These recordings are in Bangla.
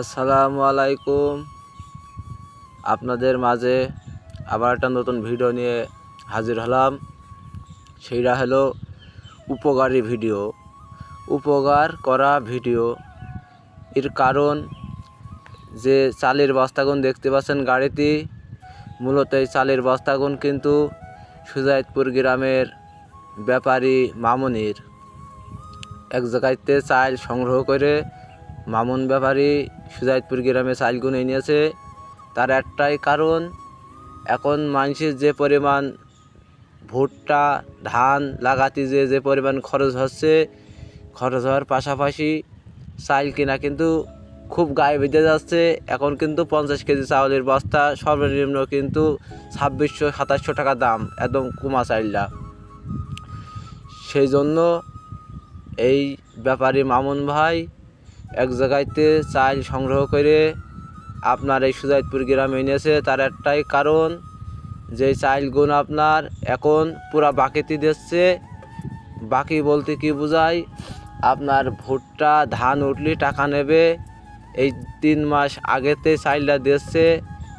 আসসালামু আলাইকুম। আপনাদের মাঝে আবার একটা নতুন ভিডিও নিয়ে হাজির হলাম। সেইটা হলো উপকারী ভিডিও। উপকার করা ভিডিও। এর কারণ যে চালের বস্তাগুন দেখতে পাচ্ছেন গাড়িতে, মূলত এই চালের বস্তাগুন কিন্তু সুজাইতপুর গ্রামের ব্যাপারী মামনির। এক জায়গাতে চাল সংগ্রহ করে মামুন ব্যাপারী সুজাইতপুর গ্রামে চালগুন এনেছে। তার একটাই কারণ, এখন মানুষের যে পরিমাণ ভুট্টা, ধান, লাগাতে যে যে পরিমাণ খরচ হচ্ছে, খরচ হওয়ার পাশাপাশি চাল কিনা কিন্তু খুব গায়ে বেঁধে যাচ্ছে। এখন কিন্তু পঞ্চাশ কেজি চাউলের বস্তা, সর্বনিম্ন কিন্তু ছাব্বিশশো, সাতাশশো টাকা দাম, একদম কুমা চাইলটা। সেই জন্য এই ব্যাপারী মামুন ভাই এক জায়গাতে চাল সংগ্রহ করে আপনার এই সুজাইতপুর গ্রামে এনেছে তার একটাই কারণ, যে চালগুন আপনার এখন পুরা বাকিতে দিচ্ছে। বাকি বলতে কি বোঝায়, আপনার ভুট্টা, ধান উঠলে টাকা নেবে, এই তিন মাস আগেতে চাইলটা দিচ্ছে।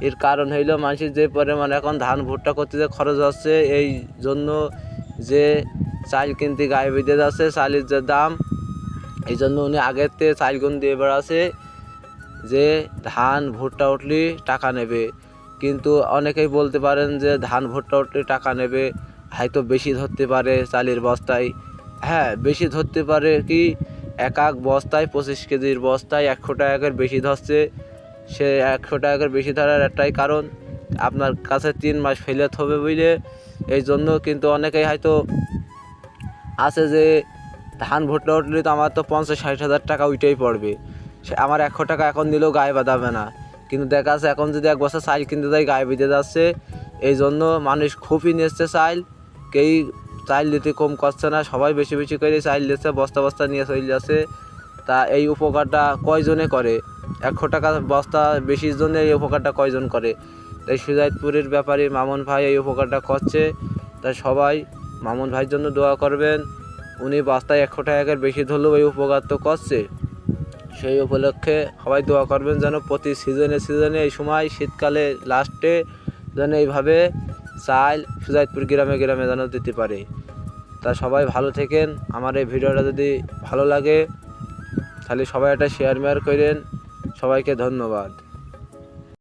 এর কারণ হইল মানুষের যে পরিমাণ এখন ধান, ভুট্টা করতে যে খরচ হচ্ছে, এই জন্য যে চাল কিনতে গায়ে বেঁধে যাচ্ছে, চালের যে দাম এই জন্য উনি থেকে চালগুন দিয়ে বেড়াচ্ছে যে ধান, ভুট্টা, উঠলে টাকা নেবে। কিন্তু অনেকেই বলতে পারেন যে ধান, ভুট্টা, উঠলে টাকা নেবে, হয়তো বেশি ধরতে পারে চালের বস্তায়। হ্যাঁ বেশি ধরতে পারে কি এক এক বস্তায়, পঁচিশ কেজির বস্তায় একশো টাকার বেশি ধরছে। সে একশো টাকার বেশি ধরার একটাই কারণ, আপনার কাছে তিন মাস ফেলত হবে বুঝলে এই জন্য কিন্তু অনেকেই হয়তো আছে যে ধান ভুট্টা উঠলে তো আমার তো পঞ্চাশ, ষাট হাজার টাকা ওইটাই পড়বে। সে আমার একশো টাকা এখন দিলেও গায়ে বাঁধাবে না। কিন্তু দেখা যাচ্ছে এখন যদি এক বছর চাইল কিনতে যাই, গায়ে বেঁধে যাচ্ছে। এই জন্য মানুষ খুবই নিচ্ছে চাইল। কেই চাইল দিতে কম করছে না, সবাই বেশি বেশি করে চাইল দিচ্ছে, বস্তা বস্তা নিয়ে চলে যাচ্ছে। তা এই উপকারটা কয়জনে করে? একশো টাকা বস্তা বেশির জন্য এই উপকারটা কয়জন করে? তাই সুজাইতপুরের ব্যাপারে মামুন ভাই এই উপকারটা করছে। তাই সবাই মামুন ভাইয়ের জন্য দোয়া করবেন। উনি বস্তায় একশো টাকার বেশি ধরলেও এই উপকার তো করছে। সেই উপলক্ষে সবাই দোয়া করবেন যেন প্রতি সিজনে সিজনে এই সময় শীতকালে লাস্টে যেন এইভাবে চাল সুজাইতপুর গ্রামে গ্রামে যেন দিতে পারে। তা সবাই ভালো থেকেন। আমার এই ভিডিওটা যদি ভালো লাগে, তাহলে সবাই একটা শেয়ার মেয়ার করেন। সবাইকে ধন্যবাদ।